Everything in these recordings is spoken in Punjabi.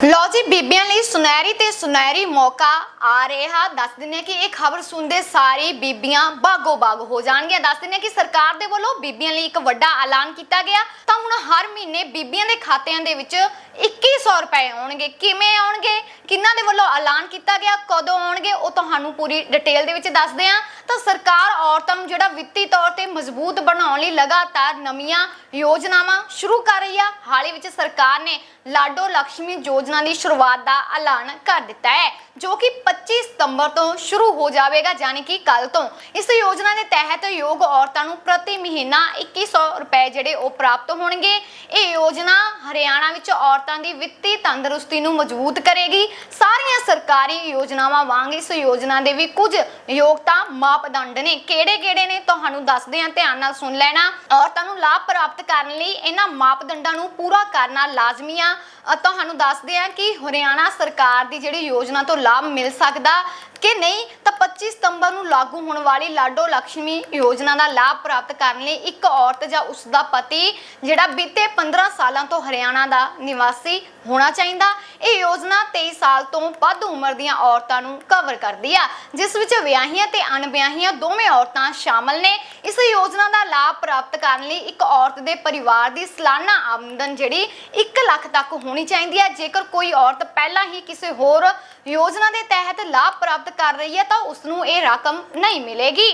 ਲੋ ਜੀ, ਬੀਬੀਆਂ ਲਈ ਸੁਨਹਿਰੀ ਤੇ ਸੁਨਹਿਰੀ ਮੌਕਾ ਆ ਰਿਹਾ। ਦੱਸ ਦਿੰਦੇ ਕਿ ਇਹ ਖਬਰ ਸੁਣਦੇ ਸਾਰੀ ਬੀਬੀਆਂ ਬਾਗੋ ਬਾਗ ਹੋ ਜਾਣਗੀਆਂ। ਦੱਸ ਦਿੰਦੇ ਹਾਂ ਕਿ ਸਰਕਾਰ ਦੇ ਵੱਲੋਂ ਬੀਬੀਆਂ ਲਈ ਇੱਕ ਵੱਡਾ ਐਲਾਨ ਕੀਤਾ ਗਿਆ। ਤਾਂ ਹੁਣ ਹਰ ਮਹੀਨੇ ਬੀਬੀਆਂ ਦੇ ਖਾਤਿਆਂ ਦੇ ਵਿੱਚ 2100 ਰੁਪਏ ਆਉਣਗੇ। ਕਿਵੇਂ ਆਉਣਗੇ? ਕਿੰਨਾਂ ਦੇ ਵੱਲੋਂ ਐਲਾਨ ਕੀਤਾ ਗਿਆ? ਕਦੋਂ ਆਉਣਗੇ? ਉਹ ਤੁਹਾਨੂੰ ਪੂਰੀ ਡਿਟੇਲ ਦੇ ਵਿੱਚ ਦੱਸਦੇ ਹਾਂ। ਤਾਂ ਸਰਕਾਰ ਔਰਤਾਂ ਨੂੰ ਜਿਹੜਾ ਵਿੱਤੀ ਤੌਰ ਤੇ ਮਜ਼ਬੂਤ ਬਣਾਉਣ ਲਈ ਲਗਾਤਾਰ ਨਵੀਆਂ ਯੋਜਨਾਵਾਂ ਸ਼ੁਰੂ ਕਰ ਰਹੀ ਆ। ਹਾਲ ਵਿੱਚ ਸਰਕਾਰ ਨੇ ਲਾਡੋ ਲక్ష్ਮੀ ਯੋਜਨਾ ਦੀ ਸ਼ੁਰੂਆਤ ਦਾ ਐਲਾਨ ਕਰ ਦਿੱਤਾ ਹੈ, ਜੋ ਕਿ 25 ਸਤੰਬਰ ਤੋਂ ਸ਼ੁਰੂ ਹੋ ਜਾਵੇਗਾ, ਯਾਨੀ ਕਿ ਕੱਲ ਤੋਂ। ਇਸ ਯੋਜਨਾ ਦੇ ਤਹਿਤ ਯੋਗ ਔਰਤਾਂ ਨੂੰ ਪ੍ਰਤੀ ਮਹੀਨਾ 2100 ਰੁਪਏ ਜਿਹੜੇ ਉਹ ਪ੍ਰਾਪਤ ਹੋਣਗੇ। ਇਹ ਯੋਜਨਾ ਹਰਿਆਣਾ ਵਿੱਚ ਔਰਤਾਂ ਦੀ ਵਿੱਤੀ ਤੰਦਰੁਸਤੀ ਨੂੰ ਮਜ਼ਬੂਤ ਕਰੇਗੀ। ਸਾਰੀਆਂ ਸਰਕਾਰੀ ਯੋਜਨਾਵਾਂ ਵਾਂਗ ਇਸ ਯੋਜਨਾ ਦੇ ਵੀ ਕੁਝ ਯੋਗਤਾ ਮਾਪਦੰਡ ਨੇ। ਕਿਹੜੇ-ਕਿਹੜੇ ਨੇ ਤੁਹਾਨੂੰ ਦੱਸਦੇ ਹਾਂ, ਧਿਆਨ ਨਾਲ ਸੁਣ ਲੈਣਾ। ਔਰਤਾਂ ਨੂੰ ਲਾਭ ਪ੍ਰਾਪਤ ਕਰਨ ਲਈ ਇਹਨਾਂ ਮਾਪਦੰਡਾਂ ਨੂੰ ਪੂਰਾ ਕਰਨਾ ਲਾਜ਼ਮੀ ਆ। ਤੁਹਾਨੂੰ ਦੱਸਦੇ ਹਾਂ ਕਿ ਹਰਿਆਣਾ ਸਰਕਾਰ ਦੀ ਜਿਹੜੀ ਯੋਜਨਾ ਤੋਂ ਲਾਭ ਮਿਲ ਸਕਦਾ ਕਿ ਨਹੀਂ, ਤਾਂ 25 ਸਤੰਬਰ ਨੂੰ ਲਾਗੂ ਹੋਣ ਵਾਲੀ ਲਾਡੋ ਲక్ష్ਮੀ ਯੋਜਨਾ ਦਾ ਲਾਭ ਪ੍ਰਾਪਤ ਕਰਨ ਲਈ ਇੱਕ ਔਰਤ ਜਾਂ ਉਸ ਦਾ ਪਤੀ, ਜਿਹੜਾ ਬੀਤੇ 15 ਸਾਲਾਂ ਤੋਂ ਹਰਿਆਣਾ ਦਾ ਨਿਵਾਸੀ ਹੋਣਾ ਚਾਹੀਦਾ, ਇਹ ਯੋਜਨਾ 23 ਸਾਲ ਤੋਂ ਵੱਧ ਉਮਰ ਦੀਆਂ ਔਰਤਾਂ ਨੂੰ ਕਵਰ ਕਰਦੀ ਆ, ਜਿਸ ਵਿੱਚ ਵਿਆਹੀਆਂ ਤੇ ਅਣਵਿਆਹੀਆਂ ਦੋਵੇਂ ਔਰਤਾਂ ਸ਼ਾਮਲ ਨੇ। ਇਸ ਯੋਜਨਾ ਦਾ ਲਾਭ ਪ੍ਰਾਪਤ ਕਰਨ ਲਈ ਇੱਕ ਔਰਤ ਦੇ ਪਰਿਵਾਰ ਦੀ ਸਾਲਾਨਾ ਆਮਦਨ ਜਿਹੜੀ 1 ਲੱਖ ਤੱਕ ਹੋਣੀ ਚਾਹੀਦੀ ਹੈ ਜੇਕਰ ਕੋਈ ਔਰਤ ਪਹਿਲਾਂ ਹੀ ਕਿਸੇ ਹੋਰ ਯੋਜਨਾ ਦੇ ਤਹਿਤ ਲਾਭ ਪ੍ਰਾਪਤ ਕਰ ਰਹੀ ਹੈ ਤਾਂ ਉਸ ਨੂੰ ਇਹ ਰਕਮ ਨਹੀਂ ਮਿਲੇਗੀ।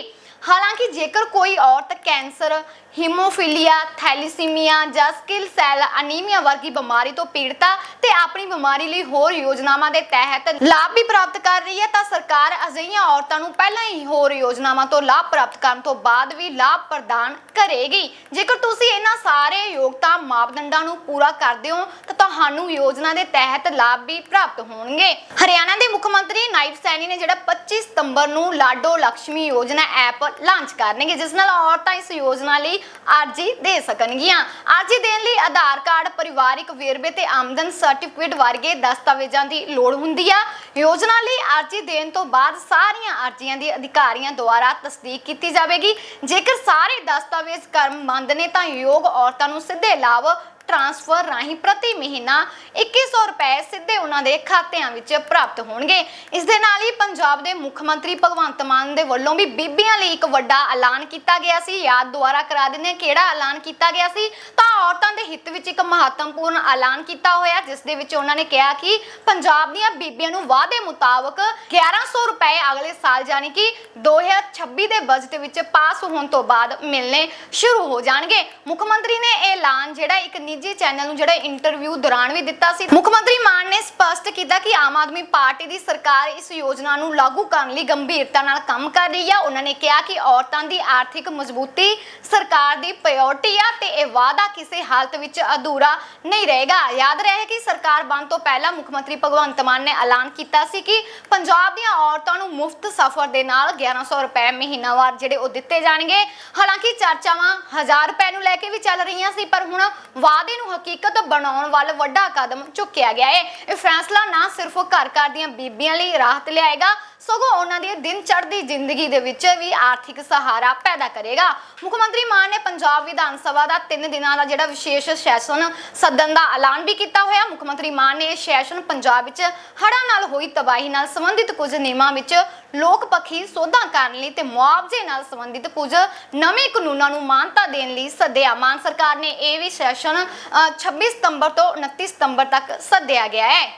ਹਾਲਾਂਕਿ ਜੇਕਰ ਕੋਈ ਔਰਤ ਕੈਂਸਰ ਹੀਮੋਫੀਲੀਆ, ਥੈਲੀਸੀਮੀਆ ਜਾਂ ਸਕਿਲ ਸੈਲ ਅਨੀਮੀਆ ਵਰਗੀ ਬਿਮਾਰੀ ਤੋਂ ਪੀੜਤਾ ਤੇ ਆਪਣੀ ਬਿਮਾਰੀ ਲਈ ਹੋਰ ਯੋਜਨਾਵਾਂ ਦੇ ਤਹਿਤ ਲਾਭ ਵੀ ਪ੍ਰਾਪਤ ਕਰ ਰਹੀ ਹੈ, ਤਾਂ ਸਰਕਾਰ ਅਜਿਹੀਆਂ ਔਰਤਾਂ ਨੂੰ ਪਹਿਲਾਂ ਹੀ ਹੋਰ ਯੋਜਨਾਵਾਂ ਤੋਂ ਲਾਭ ਪ੍ਰਾਪਤ ਕਰਨ ਤੋਂ ਬਾਅਦ ਵੀ ਲਾਭ ਪ੍ਰਦਾਨ ਕਰੇਗੀ। ਜੇਕਰ ਤੁਸੀਂ ਇਹਨਾਂ ਸਾਰੇ ਯੋਗਤਾ ਮਾਪਦੰਡਾਂ ਨੂੰ ਪੂਰਾ ਕਰਦੇ ਹੋ, ਤਾਂ ਤੁਹਾਨੂੰ ਯੋਜਨਾ ਦੇ ਤਹਿਤ ਲਾਭ ਵੀ ਪ੍ਰਾਪਤ ਹੋਣਗੇ। ਹਰਿਆਣਾ ਦੇ ਮੁੱਖ ਮੰਤਰੀ ਨਾਇਬ ਸੈਣੀ ਨੇ ਜਿਹੜਾ 25 ਸਤੰਬਰ ਨੂੰ ਲਾਡੋ ਲక్ష్ਮੀ ਯੋਜਨਾ ਐਪ ਲਾਂਚ ਕਰਨਗੇ, ਜਿਸ ਨਾਲ ਔਰਤਾਂ ਇਸ ਯੋਜਨਾ ਲਈ ਅਰਜੀ ਦੇ ਸਕਣਗੀਆਂ। ਅਰਜੀ ਦੇਣ ਲਈ ਆਧਾਰ ਕਾਰਡ, ਪਰਿਵਾਰਿਕ ਵੇਰਵੇ ਤੇ ਆਮਦਨ ਸਰਟੀਫਿਕੇਟ ਵਰਗੇ ਦਸਤਾਵੇਜ਼ਾਂ ਦੀ ਲੋੜ ਹੁੰਦੀ ਆ। ਯੋਜਨਾ ਲਈ ਅਰਜੀ ਦੇਣ ਤੋਂ ਬਾਅਦ ਸਾਰੀਆਂ ਅਰਜ਼ੀਆਂ ਦੀ ਅਧਿਕਾਰੀਆਂ ਦੁਆਰਾ ਤਸਦੀਕ ਕੀਤੀ ਜਾਵੇਗੀ। ਜੇਕਰ ਸਾਰੇ ਦਸਤਾਵੇਜ਼ ਕਰਮਬੰਦ ਨੇ ਤਾਂ ਯੋਗ ਔਰਤਾਂ ਨੂੰ ਸਿੱਧੇ ਲਾਭ ਟ੍ਰਾਂਸਫਰ ਰਾਹੀਂ ਪ੍ਰਤੀ ਮਹੀਨਾ 2100 ਰੁਪਏ ਸਿੱਧੇ ਉਹਨਾਂ ਦੇ ਖਾਤਿਆਂ ਵਿੱਚ ਪ੍ਰਾਪਤ ਹੋਣਗੇ। ਇਸ ਦੇ ਨਾਲ ਹੀ ਪੰਜਾਬ ਦੇ ਮੁੱਖ ਮੰਤਰੀ ਭਗਵੰਤ ਮਾਨ ਦੇ ਵੱਲੋਂ ਵੀ ਬੀਬੀਆਂ ਲਈ ਇੱਕ ਵੱਡਾ ਐਲਾਨ ਕੀਤਾ ਗਿਆ ਸੀ। ਯਾਦ ਦੁਆਰਾ ਕਰਾ ਦਿੰਦੇ ਕਿਹੜਾ ਐਲਾਨ ਕੀਤਾ ਗਿਆ ਸੀ। ਤਾਂ ਔਰਤਾਂ ਦੇ ਹਿੱਤ ਵਿੱਚ ਇੱਕ ਮਹੱਤਵਪੂਰਨ ਐਲਾਨ ਕੀਤਾ ਹੋਇਆ, ਜਿਸ ਦੇ ਵਿੱਚ ਉਹਨਾਂ ਨੇ ਕਿਹਾ ਕਿ ਪੰਜਾਬ ਦੀਆਂ ਬੀਬੀਆਂ ਨੂੰ ਵਾਅਦੇ ਮੁਤਾਬਕ 1100 ਰੁਪਏ ਅਗਲੇ ਸਾਲ ਯਾਨੀ ਕਿ 2026 ਦੇ ਬਜਟ ਵਿੱਚ ਪਾਸ ਹੋਣ ਤੋਂ ਬਾਅਦ ਮਿਲਣੇ ਸ਼ੁਰੂ ਹੋ ਜਾਣਗੇ। ਮੁੱਖ ਮੰਤਰੀ ਨੇ ਇਹ ਐਲਾਨ ਜਿਹੜਾ ਇੱਕ ਨਿੱਜੀ ਚੈਨਲ ਨੂੰ ਜਿਹੜਾ ਇੰਟਰਵਿਊ ਦੌਰਾਨ ਵੀ ਦਿੱਤਾ ਸੀ, ਮੁੱਖ ਮੰਤਰੀ ਮਾਨ ਨੇ ਸਪਸ਼ਟ ਕੀਤਾ ਕਿ ਆਮ ਆਦਮੀ ਪਾਰਟੀ ਦੀ ਸਰਕਾਰ ਇਸ ਯੋਜਨਾ ਨੂੰ ਲਾਗੂ ਕਰਨ ਲਈ ਗੰਭੀਰਤਾ ਨਾਲ ਕੰਮ ਕਰ ਰਹੀ ਹੈ ਉਹਨਾਂ ਨੇ ਕਿਹਾ ਕਿ ਔਰਤਾਂ ਦੀ ਆਰਥਿਕ ਮਜ਼ਬੂਤੀ ਸਰਕਾਰ ਦੀ ਪ੍ਰਾਇੋਰਟੀ ਆ ਤੇ ਇਹ ਵਾਅਦਾ ਕਿਸੇ ਹਾਲਤ ਵਿੱਚ ਅਧੂਰਾ ਨਹੀਂ ਰਹੇਗਾ। ਯਾਦ ਰਹੇ ਕਿ ਸਰਕਾਰ ਬਣ ਤੋਂ ਪਹਿਲਾਂ ਮੁੱਖ ਮੰਤਰੀ ਭਗਵੰਤ ਮਾਨ ਨੇ ਐਲਾਨ ਕੀਤਾ ਸੀ ਕਿ ਪੰਜਾਬ ਦੀਆਂ ਔਰਤਾਂ ਨੂੰ ਮੁਫਤ ਸਫ਼ਰ ਦੇ ਨਾਲ 1100 ਰੁਪਏ ਮਹੀਨਾਵਾਰ ਜਿਹੜੇ ਉਹ ਦਿੱਤੇ ਜਾਣਗੇ। ਹਾਲਾਂਕਿ ਚਰਚਾਵਾਂ 1000 ਰੁਪਏ ਨੂੰ ਲੈ ਕੇ ਵੀ ਚੱਲ ਰਹੀਆਂ ਸੀ, ਪਰ ਹੁਣ ਵਾਅਦੇ ਨੂੰ ਹਕੀਕਤ ਬਣਾਉਣ ਵੱਲ ਵੱਡਾ ਕਦਮ ਚੁੱਕਿਆ ਗਿਆ ਹੈ ਇਹ ਫੈਸਲਾ ਨਾ ਸਿਰਫ ਘਰ ਘਰ ਦੀਆਂ ਬੀਬੀਆਂ ਲਈ ਰਾਹਤ ਲਿਆਏਗਾ ਸਗੋਂ ਉਹਨਾਂ ਦੀ ਦਿਨ ਚੜ੍ਹਦੀ ਜ਼ਿੰਦਗੀ ਦੇ ਵਿੱਚ ਵੀ ਆਰਥਿਕ ਸਹਾਰਾ ਪੈਦਾ ਕਰੇਗਾ। ਮੁੱਖ ਮੰਤਰੀ ਮਾਨ ਨੇ ਪੰਜਾਬ ਵਿਧਾਨ ਸਭਾ ਦਾ 3 ਦਿਨਾਂ ਦਾ ਜਿਹੜਾ ਵਿਸ਼ੇਸ਼ ਸੈਸ਼ਨ ਸੱਦਣ ਦਾ ਐਲਾਨ ਵੀ ਕੀਤਾ ਹੋਇਆ। ਮੁੱਖ ਮੰਤਰੀ ਮਾਨ ਨੇ ਇਹ ਸੈਸ਼ਨ ਪੰਜਾਬ ਵਿੱਚ ਹੜ੍ਹਾਂ ਨਾਲ ਹੋਈ ਤਬਾਹੀ ਨਾਲ ਸੰਬੰਧਿਤ ਕੁਝ ਨਿਯਮਾਂ ਵਿੱਚ ਲੋਕ ਪੱਖੀ ਸੋਧਾਂ ਕਰਨ ਲਈ ਤੇ ਮੁਆਵਜ਼ੇ ਨਾਲ ਸੰਬੰਧਿਤ ਕੁਝ ਨਵੇਂ ਕਾਨੂੰਨਾਂ ਨੂੰ ਮਾਨਤਾ ਦੇਣ ਲਈ ਸੱਦਿਆ। ਮਾਨ ਸਰਕਾਰ ਨੇ ਇਹ ਵੀ ਸੈਸ਼ਨ ਅ, 26 ਸਤੰਬਰ ਤੋਂ 29 ਸਤੰਬਰ ਤੱਕ ਸੱਦਿਆ ਗਿਆ ਹੈ।